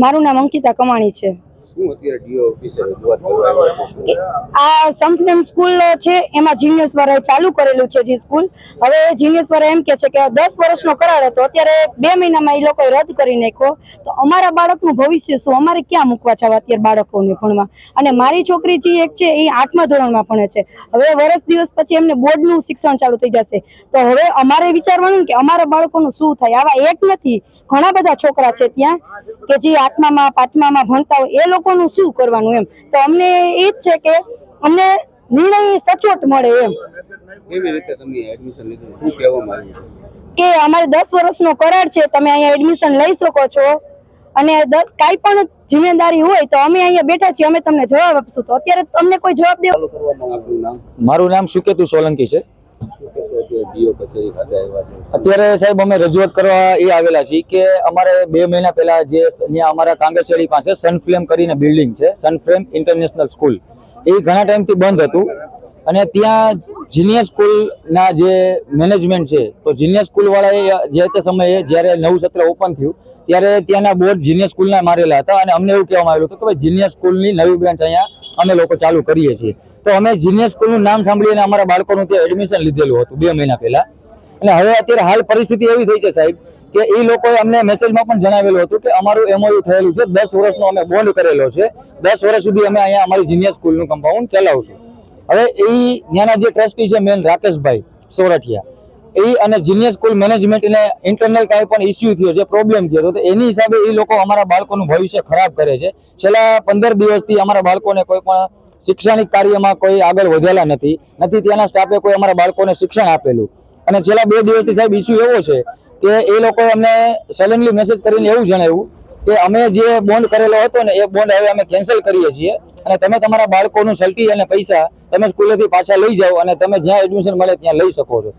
મારું નામ અંકિતા કમાણી છે. શું અત્યારે ડીઓ ઓફિસે રજૂઆત કરવામાં આ સંપનેમ સ્કૂલ છે, એમાં જીનિયસ વરાએ ચાલુ કરેલું છે જે સ્કૂલ. હવે જીનિયસ વરા એમ કે છે કે દસ વર્ષનો કરાર હતો, અત્યારે બે મહિનામાં એ લોકોએ રદ કરી નાખ્યો. તો અમારા બાળકનું ભવિષ્ય શું? અમારે ક્યાં મૂકવા છે અત્યારે બાળકોને ભણવા? અને મારી છોકરી જે એક છે, એ આઠમા ધોરણમાં ભણે છે. હવે વર્ષ દિવસ પછી એમને બોર્ડનું શિક્ષણ ચાલુ થઈ જશે. તો હવે અમારે વિચારવાનું કે અમારા બાળકોનું શું થાય? આવા એક નથી. ઘણા બધા છોકરા છે ત્યાં કે જે આઠમામાં, પાંચમામાં ભણતા હોય, એ લોકોનું શું કરવાનું એમ? તો અમને એ જ છે કે અમને નિર્ણય સચોટ મળે એમ. કેવી રીતે તમે એડમિશન લીધું? શું કહેવામાં આવ્યું કે અમારે દસ વર્ષનો કરાર છે તમે અહીંયા એડમિશન લઈ શકો છો. અને દસ કાંઈ પણ જિમ્મેદારી હોય તો અમે અહીંયા બેઠા છીએ અમે તમને જવાબ આપશું. તો અત્યારે તમને કોઈ જવાબ દેવા મારું નામ સુકેતુ સોલંકી છે. ડીઓ કચેરી ખાતે આવ્યા છે. અત્યારે સાહેબ અમે રજૂઆત કરવા એ આવેલા છીએ કે અમારે બે મહિના પહેલા જે અહીંયા અમારા કાંગેસેડી પાસે સનફ્લેમ કરીને બિલ્ડિંગ છે સનફ્લેમ ઇન્ટરનેશનલ સ્કૂલ. એ ઘણા ટાઈમથી બંધ હતું અને ત્યાં જિનિયર સ્કૂલના જે મેનેજમેન્ટ છે, તો જિનિયર સ્કૂલવાળાએ જે તે સમયે જ્યારે નવું સત્ર ઓપન થયું, ત્યારે ત્યાંના બોર્ડ જીનિયર સ્કૂલના મારેલા હતા અને અમને એવું કહેવામાં આવેલું હતું કે ભાઈ જીનિયર સ્કૂલની નવી બ્રાન્ચ અહીંયા અમે લોકો ચાલુ કરીએ છીએ. તો અમે જીનિયર સ્કૂલનું નામ સાંભળીને અમારા બાળકોનું ત્યાં એડમિશન લીધેલું હતું, બે મહિના પહેલાં. અને હવે અત્યારે હાલ પરિસ્થિતિ એવી થઈ છે સાહેબ કે એ લોકોએ અમને મેસેજમાં પણ જણાવેલું હતું કે અમારું એમઓયુ થયેલું છે. દસ વર્ષનો અમે બોન્ડ કરેલો છે. દસ વર્ષ સુધી અમે અહીંયા અમારી જીનિયર સ્કૂલનું કમ્પાઉન્ડ ચલાવશું. હવે એ ત્યાંના જે ટ્રસ્ટી છે મેન રાકેશભાઈ સોરઠિયા એ અને જીનિયર સ્કૂલ મેનેજમેન્ટને ઇન્ટરનલ કાંઈ પણ ઇસ્યુ થયો છે પ્રોબ્લેમ થયો તો એની હિસાબે એ લોકો અમારા બાળકોનું ભવિષ્ય ખરાબ કરે છે. છેલ્લા પંદર દિવસથી અમારા બાળકોને કોઈ પણ શૈક્ષણિક કાર્યમાં કોઈ આગળ વધેલા નથી નથી ત્યાંના સ્ટાફે કોઈ અમારા બાળકોને શિક્ષણ આપેલું. અને છેલ્લા બે દિવસથી સાહેબ ઇસ્યુ એવો છે કે એ લોકોએ અમને સડનલી મેસેજ કરીને એવું જણાવ્યું કે અમે જે બોન્ડ કરેલો હતો ને, એ બોન્ડ હવે અમે કેન્સલ કરીએ છીએ અને તમે તમારા બાળકોનું સલ્ટી અને પૈસા તમે સ્કૂલેથી પાછા લઈ જાઓ અને તમે જ્યાં એડમિશન મળે ત્યાં લઈ શકો છો.